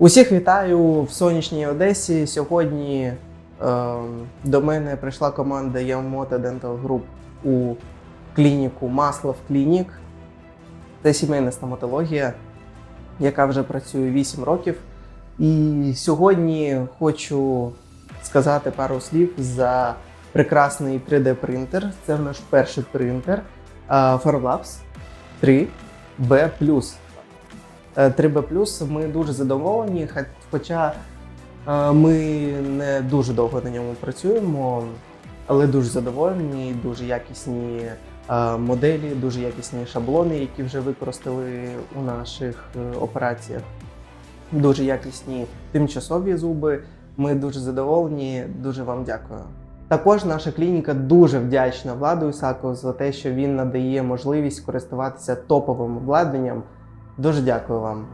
Усіх вітаю в сонячній Одесі. Сьогодні е, до мене прийшла команда Yamamoto Dental Group у клініку Маслов Клінік. Це сімейна стоматологія, яка вже працює 8 років. І сьогодні хочу сказати пару слів за прекрасний 3D-принтер. Це наш перший принтер е, Formlabs 3B. Е, 3B ми дуже задоволені, хо- хоча е, ми не дуже довго на ньому працюємо, але дуже задоволені, дуже якісні е, моделі, дуже якісні шаблони, які вже використали у наших е, операціях. Дуже якісні тимчасові зуби. Ми дуже задоволені, дуже вам дякую. Також наша клініка дуже вдячна Владу Ісакову за те, що він надає можливість користуватися топовим обладнанням. Дуже дякую вам.